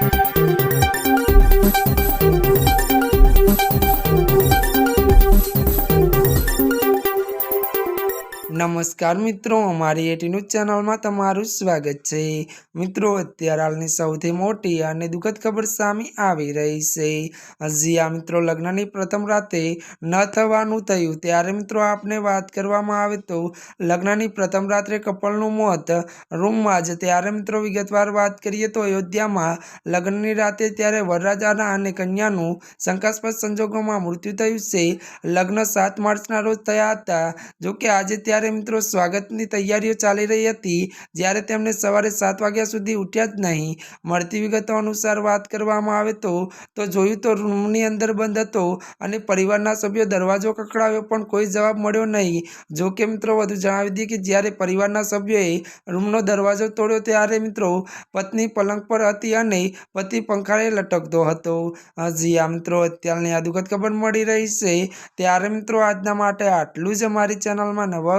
Thank you. નમસ્કાર મિત્રો, અમારી એટી ન્યૂઝ ચેનલમાં તમારું સ્વાગત છે. મિત્રો, અત્યારે હાલની સૌથી મોટી અને દુઃખદ ખબર સામે આવી રહી છે. હજી મિત્રો લગ્નની પ્રથમ રાતે ન થવાનું થયું, ત્યારે મિત્રો આપને વાત કરવામાં આવે તો, લગ્નની પ્રથમ રાત્રે કપલનું મોત રૂમમાં જ ત્યારે મિત્રો વિગતવાર વાત કરીએ તો અયોધ્યામાં લગ્નની રાતે ત્યારે વરરાજાના અને કન્યાનું શંકાસ્પદ સંજોગોમાં મૃત્યુ થયું છે. લગ્ન સાત માર્ચના રોજ થયા હતા, જોકે આજે ત્યારે મિત્રો સ્વાગતની તૈયારીઓ ચાલી રહી હતી. જ્યારે તેમને સવારે સાત વાગ્યા સુધી ઉઠ્યા જ નહીં. મળતી વિગતો અનુસાર વાત કરવામાં આવે તો તો જોયું તો રૂમની અંદર બંધ હતો અને પરિવારના સભ્યો દરવાજો કકડાવ્યો પણ કોઈ જવાબ મળ્યો નહીં. જો કે મિત્રો વધુ જણાવી દઈએ કે જ્યારે પરિવારના સભ્યોએ રૂમનો દરવાજો તોડ્યો ત્યારે મિત્રો પત્ની પલંગ પર હતી અને પતિ પંખાએ લટકતો હતો. હજી આ મિત્રો અત્યારની આ દુઃખદ ખબર મળી રહી છે. ત્યારે મિત્રો આજના માટે આટલું જ. અમારી ચેનલમાં નવા